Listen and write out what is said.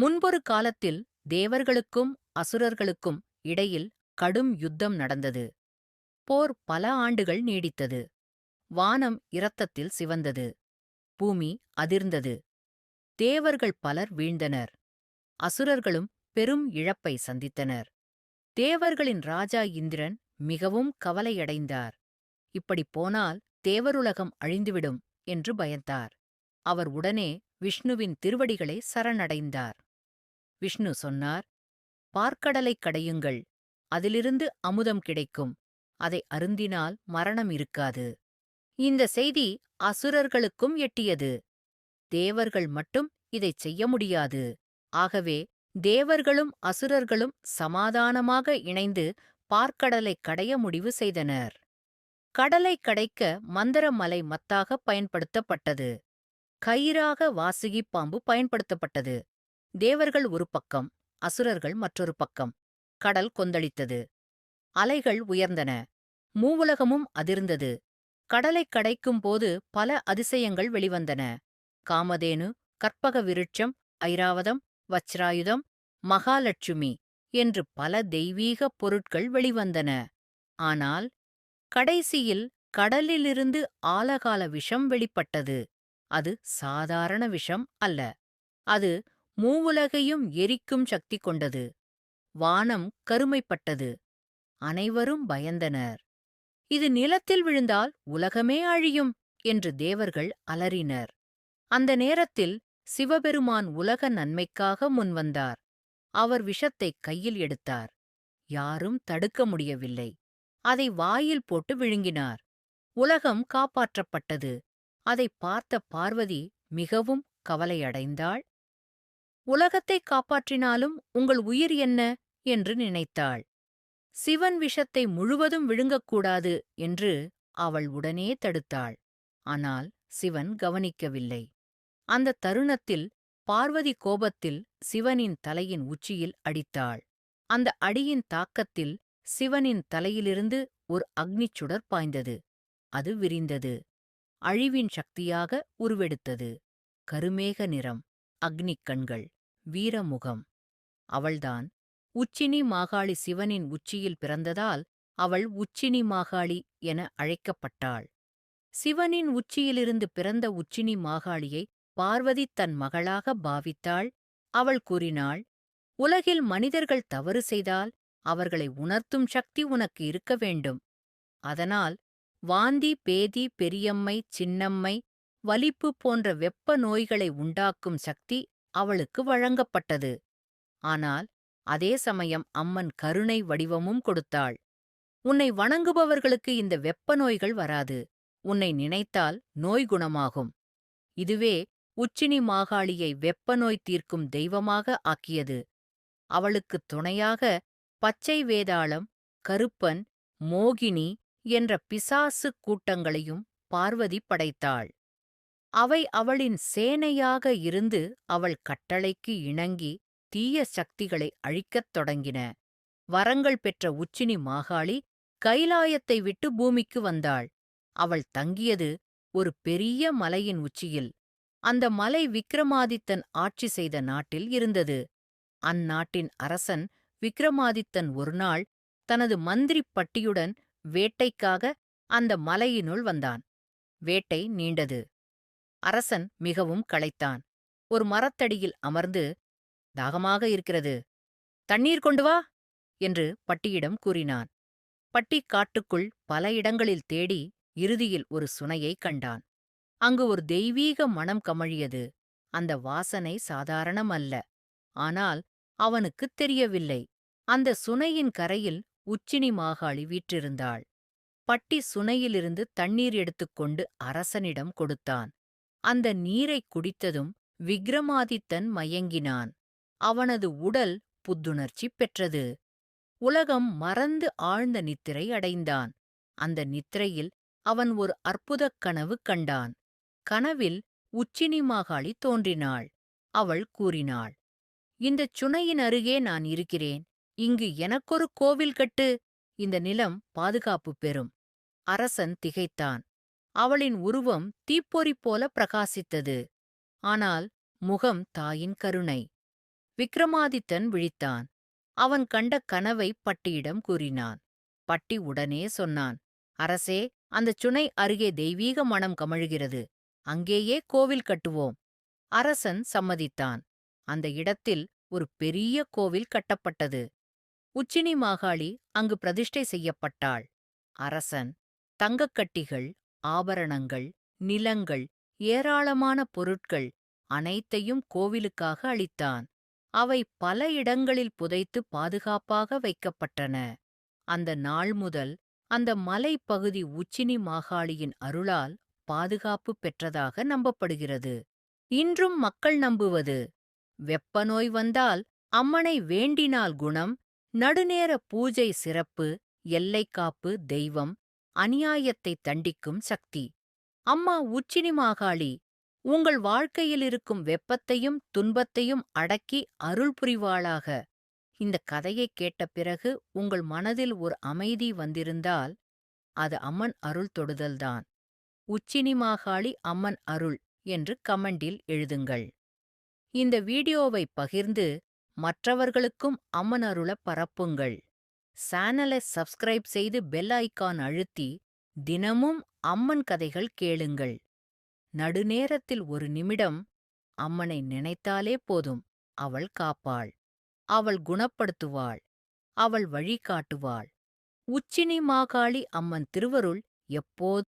முன்பொரு காலத்தில் தேவர்களுக்கும் அசுரர்களுக்கும் இடையில் கடும் யுத்தம் நடந்தது. போர் பல ஆண்டுகள் நீடித்தது. வானம் இரத்தத்தில் சிவந்தது. பூமி அதிர்ந்தது. தேவர்கள் பலர் வீழ்ந்தனர். அசுரர்களும் பெரும் இழப்பை சந்தித்தனர். தேவர்களின் ராஜா இந்திரன் மிகவும் கவலையடைந்தார். இப்படிப் போனால் தேவருலகம் அழிந்துவிடும் என்று பயந்தார். அவர் உடனே விஷ்ணுவின் திருவடிகளை சரணடைந்தார். விஷ்ணு சொன்னார் பார்க்கடலைக் கடையுங்கள் அதிலிருந்து அமுதம் கிடைக்கும் அதை அருந்தினால் மரணம் இருக்காது. இந்த செய்தி அசுரர்களுக்கும் எட்டியது. தேவர்கள் மட்டும் இதைச் செய்ய முடியாது. ஆகவே தேவர்களும் அசுரர்களும் சமாதானமாக இணைந்து பார்க்கடலைக் கடைய முடிவு செய்தனர். கடலை கடைக்க மந்திரமலை மத்தாக பயன்படுத்தப்பட்டது. கயிறாக வாசுகி பாம்பு பயன்படுத்தப்பட்டது. தேவர்கள் ஒரு பக்கம் அசுரர்கள் மற்றொரு பக்கம். கடல் கொந்தளித்தது. அலைகள் உயர்ந்தன. மூவுலகமும் அதிர்ந்தது. கடலைக் கடைக்கும் போது பல அதிசயங்கள் வெளிவந்தன. காமதேனு கற்பக விருட்சம் ஐராவதம் வச்ராயுதம் மகாலட்சுமி என்று பல தெய்வீக பொருட்கள் வெளிவந்தன. ஆனால் கடைசியில் கடலிலிருந்து ஆலகால விஷம் வெளிப்பட்டது. அது சாதாரண விஷம் அல்ல. அது மூவுலகையும் எரிக்கும் சக்தி கொண்டது. வானம் கருமைப்பட்டது. அனைவரும் பயந்தனர். இது நிலத்தில் விழுந்தால் உலகமே அழியும் என்று தேவர்கள் அலறினர். அந்த நேரத்தில் சிவபெருமான் உலக நன்மைக்காக முன்வந்தார். அவர் விஷத்தைக் கையில் எடுத்தார். யாரும் தடுக்க முடியவில்லை. அதை வாயில் போட்டு விழுங்கினார். உலகம் காப்பாற்றப்பட்டது. அதை பார்த்த பார்வதி மிகவும் கவலையடைந்தாள். உலகத்தைக் காப்பாற்றினாலும் உங்கள் உயிர் என்ன? என்று நினைத்தாள். சிவன் விஷத்தை முழுவதும் விழுங்கக்கூடாது என்று அவள் உடனே தடுத்தாள். ஆனால் சிவன் கவனிக்கவில்லை. அந்த தருணத்தில் பார்வதி கோபத்தில் சிவனின் தலையின் உச்சியில் அடித்தாள். அந்த அடியின் தாக்கத்தில் சிவனின் தலையிலிருந்து ஒரு அக்னிச்சுடர் பாய்ந்தது. அது விரிந்தது. அழிவின் சக்தியாக உருவெடுத்தது. கருமேக நிறம். அக்னிக் கண்கள். வீரமுகம். அவள்தான் உச்சினி மாகாளி சிவனின் உச்சியில் பிறந்ததால் அவள் உச்சினி மாகாளி என அழைக்கப்பட்டாள். சிவனின் உச்சியிலிருந்து பிறந்த உச்சினி மாகாளியை பார்வதி தன் மகளாக பாவித்தாள். அவள் கூறினாள் உலகில் மனிதர்கள் தவறு செய்தால் அவர்களை உணர்த்தும் சக்தி உனக்கு இருக்க வேண்டும். அதனால் வாந்தி பேதி பெரியம்மை சின்னம்மை வலிப்பு போன்ற வெப்ப நோய்களை உண்டாக்கும் சக்தி அவளுக்கு வழங்கப்பட்டது. ஆனால் அதே சமயம் அம்மன் கருணை வடிவமும் கொடுத்தாள். உன்னை வணங்குபவர்களுக்கு இந்த வெப்ப நோய்கள் வராது. உன்னை நினைத்தால் நோய் குணமாகும். இதுவே உச்சினி மாகாளியை வெப்ப நோய் தீர்க்கும் தெய்வமாக ஆக்கியது. அவளுக்குத் துணையாக பச்சை வேதாளம் கருப்பன் மோகினி என்ற பிசாசு கூட்டங்களையும் பார்வதி படைத்தாள். அவை அவளின் சேனையாக இருந்து அவள் கட்டளைக்கு இணங்கி தீய சக்திகளை அழிக்கத் தொடங்கின. வரங்கள் பெற்ற உச்சினி மாகாளி கைலாயத்தை விட்டு பூமிக்கு வந்தாள். அவள் தங்கியது ஒரு பெரிய மலையின் உச்சியில். அந்த மலை விக்ரமாதித்தன் ஆட்சி செய்த நாட்டில் இருந்தது. அந்நாட்டின் அரசன் விக்ரமாதித்தன் ஒருநாள் தனது மந்திரிப் பட்டியுடன் வேட்டைக்காக அந்த மலையினுள் வந்தான். வேட்டை நீண்டது. அரசன் மிகவும் களைத்தான். ஒரு மரத்தடியில் அமர்ந்து தாகமாக இருக்கிறது. தண்ணீர் கொண்டு வா! என்று பட்டியிடம் கூறினான். பட்டி காட்டுக்குள் பல இடங்களில் தேடி இறுதியில் ஒரு சுனையைக் கண்டான். அங்கு ஒரு தெய்வீக மனம் கமழியது. அந்த வாசனை சாதாரணமல்ல. ஆனால் அவனுக்குத் தெரியவில்லை. அந்த சுனையின் கரையில் உச்சினி மாகாளி வீற்றிருந்தாள். பட்டி சுனையிலிருந்து தண்ணீர் எடுத்துக்கொண்டு அரசனிடம் கொடுத்தான். அந்த நீரைக் குடித்ததும் விக்ரமாதித்தன் மயங்கினான். அவனது உடல் புத்துணர்ச்சி பெற்றது. உலகம் மறந்து ஆழ்ந்த நித்திரை அடைந்தான். அந்த நித்திரையில் அவன் ஒரு அற்புதக் கனவு கண்டான். கனவில் உச்சினி மாகாளி தோன்றினாள். அவள் கூறினாள் இந்தச் சுனையின் அருகே நான் இருக்கிறேன். இங்கு எனக்கொரு கோவில் கட்டு. இந்த நிலம் பாதுகாப்பு பெறும். அரசன் திகைத்தான். அவளின் உருவம் தீப்பொறி போல பிரகாசித்தது. ஆனால் முகம் தாயின் கருணை. விக்ரமாதித்தன் விழித்தான். அவன் கண்ட கனவை பட்டியிடம் கூறினான். பட்டி உடனே சொன்னான் அரசே அந்தச் சுனை அருகே தெய்வீக மனம் கமழுகிறது. அங்கேயே கோவில் கட்டுவோம். அரசன் சம்மதித்தான். அந்த இடத்தில் ஒரு பெரிய கோவில் கட்டப்பட்டது. உச்சினி மாகாளி அங்கு பிரதிஷ்டை செய்யப்பட்டாள். அரசன் தங்கக்கட்டிகள் ஆபரணங்கள் நிலங்கள் ஏராளமான பொருட்கள் அனைத்தையும் கோவிலுக்காக அளித்தான். அவை பல இடங்களில் புதைத்து பாதுகாப்பாக வைக்கப்பட்டன. அந்த நாள் முதல் அந்த மலைப்பகுதி உச்சினி மாகாளியின் அருளால் பாதுகாப்பு பெற்றதாக நம்பப்படுகிறது. இன்றும் மக்கள் நம்புவது வெப்பநோய் வந்தால் அம்மனை வேண்டினால் குணம் நடுநேர பூஜை சிறப்பு எல்லைக்காப்பு தெய்வம் அநியாயத்தை தண்டிக்கும் சக்தி. அம்மா உச்சினி மாகாளி உங்கள் வாழ்க்கையில் இருக்கும் வெப்பத்தையும் துன்பத்தையும் அடக்கி அருள் புரிவாளாக. இந்த கதையைக் கேட்ட பிறகு உங்கள் மனதில் ஒரு அமைதி வந்திருந்தால் அது அம்மன் அருள் தொடுதல்தான் உச்சினி மாகாளி அம்மன் அருள் என்று கமெண்டில் எழுதுங்கள். இந்த வீடியோவை பகிர்ந்து மற்றவர்களுக்கும் அம்மன் அருள பரப்புங்கள். சேனலை சப்ஸ்கிரைப் செய்து பெல் ஐக்கான் அழுத்தி தினமும் அம்மன் கதைகள் கேளுங்கள். நடுநேரத்தில் ஒரு நிமிடம் அம்மனை நினைத்தாலே போதும். அவள் காப்பாள். அவள் குணப்படுத்துவாள். அவள் வழிகாட்டுவாள். உச்சினி மாகாளி அம்மன் திருவருள் எப்போது